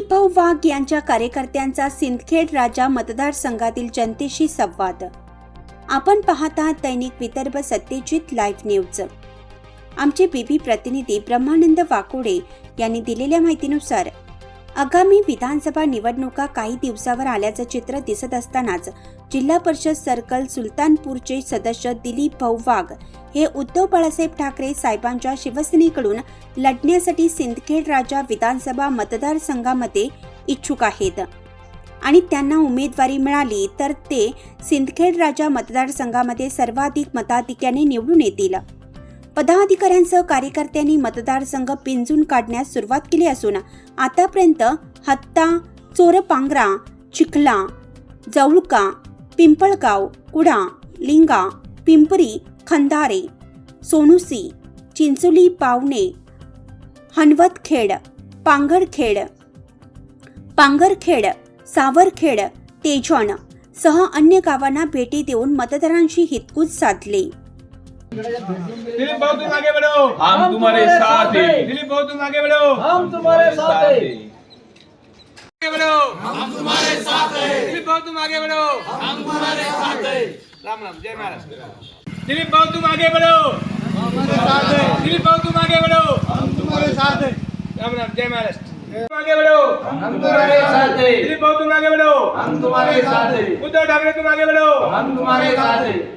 भाऊ वाघ यांच्या कार्यकर्त्यांचा सिंदखेड राजा मतदारसंघातील जनतेशी संवाद. आपण पाहता दैनिक विदर्भ सत्यजित लाईव्ह न्यूज. आमचे बीबी प्रतिनिधी ब्रह्मानंद वाकोडे यांनी दिलेल्या माहितीनुसार आगामी विधानसभा निवडणुका काही दिवसावर आल्याचं चित्र दिसत असतानाच जिल्हा परिषद सर्कल सुलतानपूरचे सदस्य दिलीप भाऊ वाघ हे उद्धव बाळासाहेब ठाकरे साहेबांच्या शिवसेनेकडून लढण्यासाठी सिंदखेड राजा विधानसभा मतदारसंघामध्ये इच्छुक आहेत. आणि त्यांना उमेदवारी मिळाली तर ते सिंदखेड राजा मतदारसंघामध्ये सर्वाधिक मताधिक्याने निवडून येतील. पदाधिकाऱ्यांसह कार्यकर्त्यांनी मतदारसंघ पिंजून काढण्यास सुरुवात केली असून आतापर्यंत हत्ता चोरपांगरा चिखला जवळका पिंपळगाव कुडा लिंगा पिंपरी खंदारे सोनुसी चिंचोली पावणे हनवतखेड पांगरखेड पांगरखेड सावरखेड तेजण सह अन्य गावांना भेटी देऊन मतदारांशी हितकूज साधले. दिलीप भाऊ तुम आगे बढ़ो. हम तुम्हारे साथ हैं। दिलीप भाऊ तुम आगे बढ़ो. हम तुम्हारे साथ हैं। आगे बढ़ो. हम तुम्हारे साथ हैं। दिलीप भाऊ तुम आगे बढ़ो. हम तुम्हारे साथ हैं। राम राम. जय महाराज. दिलीप भाऊ तुम आगे बढ़ो. दिलीप भाऊ तुम आगे बढ़ो. हम तुम्हारे साथ हैं। राम राम. जय महाराज. आगे बढ़ो. हम तुम्हारे साथ हैं। दिलीप भाऊ तुम आगे बढ़ो. हम तुम्हारे साथ हैं। उद्धव ठाकरे तुम आगे बढ़ो. हम तुम्हारे साथ हैं।